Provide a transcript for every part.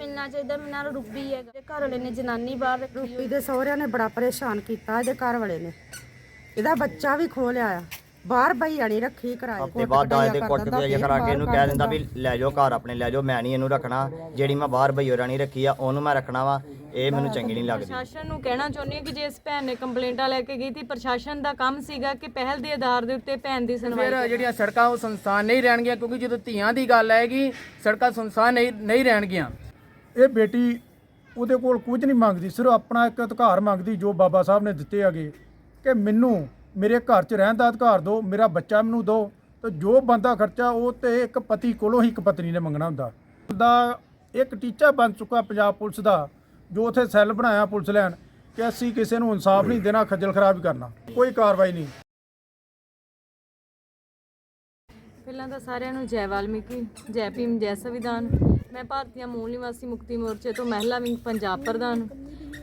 ਮਿਲਣਾ ਚਾਹੀਦਾ ਮੇਰੇ ਨਾਲ ਰੁੱਬੀ ਹੈ ਤੇ ਘਰ ਵਾਲੇ ਨੇ ਜਨਾਨੀ ਬਾਹਰ ਰੱਖੀ ਹੋਈ ਰੂਪੀ ਦੇ ਸਹੁਰਿਆਂ ਨੇ ਬੜਾ ਪਰੇਸ਼ਾਨ ਕੀਤਾ ਇਹਦੇ ਘਰ ਵਾਲੇ ਨੇ। ਇਹਦਾ ਬੱਚਾ ਵੀ ਖੋ ਲਿਆ ਆ। ਬਾਹਰ ਬਈਆ ਨਹੀਂ ਰੱਖੀ ਕਿਰਾਏ ਹਫ਼ਤੇ ਬਾਅਦ ਦਾਜ ਦੇ ਕੁੱਟ ਕਰਾ ਕੇ ਇਹਨੂੰ ਕਹਿ ਦਿੰਦਾ ਵੀ ਲੈ ਜਾਓ ਘਰ ਆਪਣੇ ਲੈ ਜਾਓ ਮੈਂ ਨਹੀਂ ਇਹਨੂੰ ਰੱਖਣਾ। ਜਿਹੜੀ ਮੈਂ ਬਾਹਰ ਭਈਓ ਰਾਣੀ ਰੱਖੀ ਆ ਉਹਨੂੰ ਮੈਂ ਰੱਖਣਾ ਵਾ। ਇਹ ਮੈਨੂੰ ਚੰਗੀ ਨਹੀਂ ਲੱਗਦੀ। ਪ੍ਰਸ਼ਾਸਨ ਨੂੰ ਕਹਿਣਾ ਚਾਹੁੰਦੀ ਹਾਂ ਕਿ ਜੇ ਇਸ ਭੈਣ ਨੇ ਕੰਪਲੇਂਟਾਂ ਲੈ ਕੇ ਗਈ ਸੀ ਪ੍ਰਸ਼ਾਸਨ ਦਾ ਕੰਮ ਸੀਗਾ ਕਿ ਪਹਿਲ ਦੇ ਆਧਾਰ ਦੇ ਉੱਤੇ ਭੈਣ ਦੀ ਸੁਣਵਾਈ ਫਿਰ ਜਿਹੜੀਆਂ ਸੜਕਾਂ ਉਹ ਸੰਸਥਾਨ ਨਹੀਂ ਰਹਿਣਗੀਆਂ ਕਿਉਂਕਿ ਜਦੋਂ ਧੀਆਂ ਦੀ ਗੱਲ ਆਏਗੀ ਸੜਕਾਂ ਸੰਸਥਾਨ ਨਹੀਂ ਨਹੀਂ ਰਹਿਣਗੀਆਂ। ਇਹ ਬੇਟੀ ਉਹਦੇ ਕੋਲ ਕੁਝ ਨਹੀਂ ਮੰਗਦੀ, ਸਿਰਫ ਆਪਣਾ ਇੱਕ ਅਧਿਕਾਰ ਮੰਗਦੀ ਜੋ ਬਾਬਾ ਸਾਹਿਬ ਨੇ ਦਿੱਤੇ ਹੈਗੇ ਕਿ ਮੈਨੂੰ ਮੇਰੇ ਘਰ 'ਚ ਰਹਿਣ ਦਾ ਅਧਿਕਾਰ ਦਿਓ, ਮੇਰਾ ਬੱਚਾ ਮੈਨੂੰ ਦਿਓ, ਤੇ ਜੋ ਬੰਦਾ ਖਰਚਾ ਉਹ ਤੇ ਇੱਕ ਪਤੀ ਕੋਲੋਂ ਹੀ ਇੱਕ ਪਤਨੀ ਨੇ ਮੰਗਣਾ ਹੁੰਦਾ। ਦਾ ਇੱਕ ਟੀਚਾ ਬਣ ਚੁੱਕਾ ਪੰਜਾਬ ਪੁਲਿਸ ਦਾ, ਜੋ ਉਥੇ ਸੈੱਲ ਬਣਾਇਆ ਪੁਲਿਸ ਲੈਣ ਕਿ ਅਸੀਂ ਕਿਸੇ ਨੂੰ ਇਨਸਾਫ ਨਹੀਂ ਦੇਣਾ, ਖੱਜਲ ਖਰਾਬ ਕਰਨਾ, ਕੋਈ ਕਾਰਵਾਈ ਨਹੀਂ। ਪਹਿਲਾਂ ਤਾਂ ਸਾਰਿਆਂ ਨੂੰ ਜੈ ਵਾਲਮੀਕੀ, ਜੈ ਭੀਮ, ਜੈ ਸੰਵਿਧਾਨ। ਮੈਂ ਭਾਰਤੀయ ਮੂਲ ਨਿਵਾਸੀ ਮੁਕਤੀ ਮੋਰਚੇ ਤੋਂ ਮਹਿਲਾ ਵਿੰਗ ਪੰਜਾਬ ਪ੍ਰਧਾਨ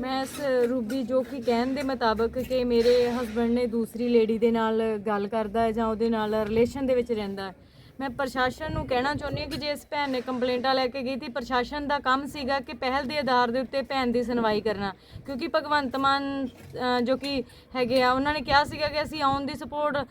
ਮੈਂ ਇਸ ਰੂਬੀ ਜੋ ਕਿ ਕਹਿਣ ਦੇ ਮੁਤਾਬਕ ਕਿ ਮੇਰੇ ਹਸਬੰਡ ਨੇ ਦੂਸਰੀ ਲੇਡੀ ਦੇ ਨਾਲ ਗੱਲ ਕਰਦਾ ਹੈ ਜਾਂ ਉਹਦੇ ਨਾਲ ਰਿਲੇਸ਼ਨ ਦੇ ਵਿੱਚ ਰਹਿੰਦਾ ਹੈ। ਮੈਂ ਪ੍ਰਸ਼ਾਸਨ ਨੂੰ ਕਹਿਣਾ ਚਾਹੁੰਦੀ ਹਾਂ ਕਿ ਜੇ ਇਸ ਭੈਣ ਨੇ ਕੰਪਲੇਂਟਾਂ ਲੈ ਕੇ ਗਈ ਸੀ ਪ੍ਰਸ਼ਾਸਨ ਦਾ ਕੰਮ ਸੀਗਾ ਕਿ ਪਹਿਲ ਦੇ ਆਧਾਰ ਦੇ ਉੱਤੇ ਭੈਣ ਦੀ ਸੁਣਵਾਈ ਕਰਨਾ। ਕਿਉਂਕਿ ਭਗਵੰਤ ਮਾਨ ਜੋ ਕਿ ਹੈਗੇ ਆ, ਉਹਨਾਂ ਨੇ ਕਿਹਾ ਸੀਗਾ ਕਿ ਅਸੀਂ ਆਉਣ ਦੀ ਸਪੋਰਟ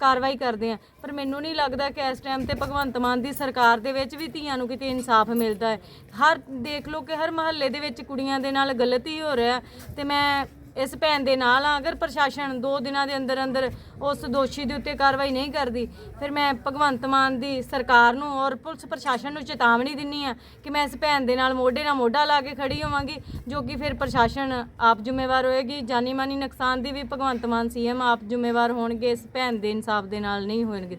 ਕਾਰਵਾਈ ਕਰਦੇ ਆ ਪਰ ਮੈਨੂੰ ਨਹੀਂ ਲੱਗਦਾ ਕਿ ਇਸ ਟਾਈਮ ਤੇ ਭਗਵੰਤ ਮਾਨ ਦੀ ਸਰਕਾਰ ਦੇ ਵਿੱਚ ਵੀ ਧੀਆਂ ਨੂੰ ਕਿਤੇ ਇਨਸਾਫ ਮਿਲਦਾ ਹੈ। ਹਰ, ਦੇਖ ਲਓ ਕਿ ਹਰ ਮਹੱਲੇ ਦੇ ਵਿੱਚ ਕੁੜੀਆਂ ਦੇ ਨਾਲ ਗਲਤ ਹੀ ਹੋ ਰਿਹਾ ਤੇ ਮੈਂ ਇਸ ਭੈਣ ਦੇ ਨਾਲ ਆ, ਅਗਰ ਪ੍ਰਸ਼ਾਸਨ 2 ਦਿਨਾਂ ਦੇ ਅੰਦਰ ਅੰਦਰ ਉਸ ਦੋਸ਼ੀ ਦੇ ਉੱਤੇ ਕਾਰਵਾਈ ਨਹੀਂ ਕਰਦੀ, ਫਿਰ ਮੈਂ ਭਗਵੰਤ ਮਾਨ ਦੀ ਸਰਕਾਰ ਨੂੰ ਔਰ ਪੁਲਿਸ ਪ੍ਰਸ਼ਾਸਨ ਨੂੰ ਚੇਤਾਵਨੀ ਦਿੰਨੀ ਆ ਕਿ ਮੈਂ ਇਸ ਭੈਣ ਦੇ ਨਾਲ ਮੋਢੇ ਨਾਲ ਮੋਢਾ ਲਾ ਕੇ ਖੜੀ ਹੋਵਾਂਗੀ, ਜੋ ਕਿ ਫਿਰ ਪ੍ਰਸ਼ਾਸਨ ਆਪ ਜ਼ਿੰਮੇਵਾਰ ਹੋਏਗੀ। ਜਾਨੀ ਮਾਨੀ ਨੁਕਸਾਨ ਦੀ ਵੀ ਭਗਵੰਤ ਮਾਨ ਸੀਐਮ ਆਪ ਜ਼ਿੰਮੇਵਾਰ ਹੋਣਗੇ, ਇਸ ਭੈਣ ਦੇ ਇਨਸਾਫ ਦੇ ਨਾਲ ਨਹੀਂ ਹੋਣਗੇ।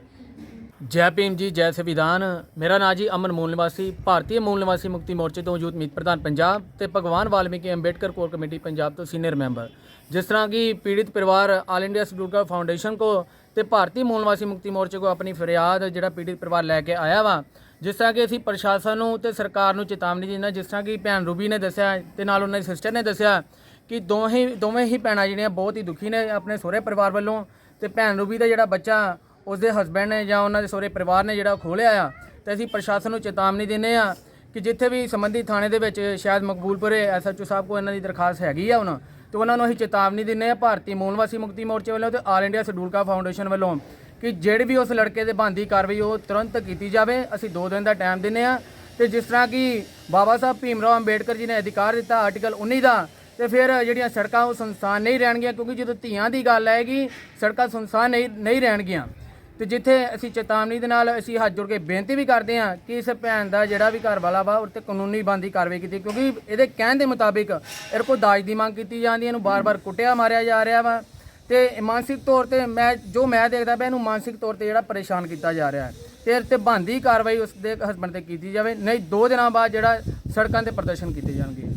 ਜੈ ਭੀਮ ਜੀ, ਜੈ ਸੰਵਿਧਾਨ। ਮੇਰਾ ਨਾਂ ਜੀ ਅਮਨ ਮੂਲ ਨਿਵਾਸੀ, ਭਾਰਤੀ ਮੂਲ ਨਿਵਾਸੀ ਮੁਕਤੀ ਮੋਰਚੇ ਤੋਂ ਮੌਜੂਦ ਮੀਤ ਪ੍ਰਧਾਨ ਪੰਜਾਬ ਤੇ ਭਗਵਾਨ ਵਾਲਮੀਕੀ ਅੰਬੇਡਕਰ ਕੋਰ ਕਮੇਟੀ ਪੰਜਾਬ ਤੋਂ ਸੀਨੀਅਰ ਮੈਂਬਰ। ਜਿਸ ਤਰ੍ਹਾਂ ਕਿ ਪੀੜਿਤ ਪਰਿਵਾਰ ਆਲ ਇੰਡੀਆ ਸਡੂਲਕਾ ਫਾਊਂਡੇਸ਼ਨ ਕੋ ਤੇ ਭਾਰਤੀ ਮੂਲ ਨਿਵਾਸੀ ਮੁਕਤੀ ਮੋਰਚੇ ਕੋ ਆਪਣੀ ਫਰਿਆਦ ਜਿਹੜਾ ਪੀੜਿਤ ਪਰਿਵਾਰ ਲੈ ਕੇ ਆਇਆ ਵਾ, ਜਿਸ ਤਰ੍ਹਾਂ ਕਿ ਅਸੀਂ ਪ੍ਰਸ਼ਾਸਨ ਨੂੰ ਤੇ ਸਰਕਾਰ ਨੂੰ ਚੇਤਾਵਨੀ ਦਿੰਦਾ ਜਿਸ ਤਰ੍ਹਾਂ ਕਿ ਭੈਣ ਰੂਬੀ ਨੇ ਦੱਸਿਆ, ਤੇ ਨਾਲ ਉਹਨਾਂ ਦੀ ਸਿਸਟਰ ਨੇ ਦੱਸਿਆ ਕਿ ਦੋਵੇਂ ਦੋਵੇਂ ਹੀ ਭੈਣਾਂ ਜਿਹੜੀਆਂ ਬਹੁਤ ਹੀ ਦੁਖੀ ਨੇ ਆਪਣੇ ਸਹੁਰੇ ਪਰਿਵਾਰ ਵੱਲੋਂ ਤੇ ਭੈਣ ਰੂਬੀ ਦਾ ਜਿਹੜਾ ਬੱਚਾ ਉਸਦੇ ਹਸਬੰਡ ਨੇ ਜਾਂ ਉਹਨਾਂ ਦੇ ਸਹੁਰੇ ਪਰਿਵਾਰ ਨੇ ਜਿਹੜਾ ਖੋਲਿਆ ਆ, ਤੇ ਅਸੀਂ ਪ੍ਰਸ਼ਾਸਨ ਨੂੰ ਚੇਤਾਵਨੀ ਦਿੰਦੇ ਆ ਕਿ ਜਿੱਥੇ ਵੀ ਸੰਬੰਧਿਤ ਥਾਣੇ ਦੇ ਵਿੱਚ ਸ਼ਾਇਦ ਮਕਬੂਲਪੁਰੇ ਐਸਐਚਓ ਸਾਹਿਬ ਕੋ ਇਹਨਾਂ ਦੀ ਦਰਖਾਸਤ ਹੈਗੀ ਆ ਉਹਨਾਂ ਤੇ ਉਹਨਾਂ ਨੂੰ ਅਸੀਂ ਚੇਤਾਵਨੀ ਦਿੰਦੇ ਆ ਭਾਰਤੀ ਮੂਲ ਮੁਕਤੀ ਮੋਰਚੇ ਵੱਲੋਂ ਤੇ ਆਲ ਇੰਡੀਆ ਸ਼ਡਿਊਲ ਫਾਊਂਡੇਸ਼ਨ ਵੱਲੋਂ ਕਿ ਜਿਹੜੀ ਵੀ ਉਸ ਲੜਕੇ ਦੇ ਬੰਦੀ ਕਾਰਵਾਈ ਉਹ ਤੁਰੰਤ ਕੀਤੀ ਜਾਵੇ, ਅਸੀਂ 2 ਦਿਨ ਦਾ ਟਾਈਮ ਦਿੰਦੇ ਆ ਤੇ ਜਿਸ ਤਰ੍ਹਾਂ ਕਿ ਬਾਬਾ ਸਾਹਿਬ ਭੀਮਰਾਓ ਅੰਬੇਡਕਰ ਜੀ ਨੇ ਅਧਿਕਾਰ ਦਿੱਤਾ ਆਰਟੀਕਲ 19 ਦਾ, ਤੇ ਫਿਰ ਜਿਹੜੀਆਂ ਸੜਕਾਂ ਉਹ ਸੰਸਥਾਨ ਨਹੀਂ ਰਹਿਣਗੀਆਂ ਕਿਉਂਕਿ ਜਦੋਂ ਧੀਆਂ ਦੀ ਗੱਲ ਆਏਗੀ, ਸੜਕਾਂ ਸੰਸਥਾਨ ਨਹੀਂ ਨਹੀਂ ਰਹਿਣਗੀਆਂ। ਤੇ ਜਿੱਥੇ ਅਸੀਂ ਚੇਤਾਵਨੀ ਦੇ ਨਾਲ ਅਸੀਂ ਹੱਥ ਜੋੜ ਕੇ ਬੇਨਤੀ ਵੀ ਕਰਦੇ ਹਾਂ ਕਿ ਇਸ ਭੈਣ ਦਾ ਜਿਹੜਾ ਵੀ ਘਰ ਵਾਲਾ ਵਾ ਉਹ ਤੇ ਕਾਨੂੰਨੀ ਬੰਦੀ ਕਾਰਵਾਈ ਕੀਤੀ, ਕਿਉਂਕਿ ਇਹਦੇ ਕਹਿਣ ਦੇ ਮੁਤਾਬਿਕ ਇਹਦੇ ਕੋਲ ਦਾਜ ਦੀ ਮੰਗ ਕੀਤੀ ਜਾਂਦੀ ਹੈ, ਇਹਨੂੰ ਬਾਰ-ਬਾਰ ਕੁੱਟਿਆ, ਮਾਰਿਆ ਜਾ ਰਿਹਾ ਵਾ। ਤੇ ਮਾਨਸਿਕ ਤੌਰ ਤੇ ਮੈਂ, ਜੋ ਮੈਂ ਦੇਖਦਾ ਪਿਆ, ਇਹਨੂੰ ਮਾਨਸਿਕ ਤੌਰ ਤੇ ਜਿਹੜਾ ਪਰੇਸ਼ਾਨ ਕੀਤਾ ਜਾ ਰਿਹਾ ਹੈ। ਤੇ ਇਹਦੇ ਤੇ ਬੰਦੀ ਕਾਰਵਾਈ ਉਸ ਦੇ ਹਸਬੰਡ ਤੇ ਕੀਤੀ ਜਾਵੇ, ਨਹੀਂ, ਦੋ ਦਿਨਾਂ ਬਾਅਦ ਜਿਹੜਾ ਸੜਕਾਂ ਤੇ ਪ੍ਰਦਰਸ਼ਨ ਕੀਤੇ ਜਾਣਗੇ।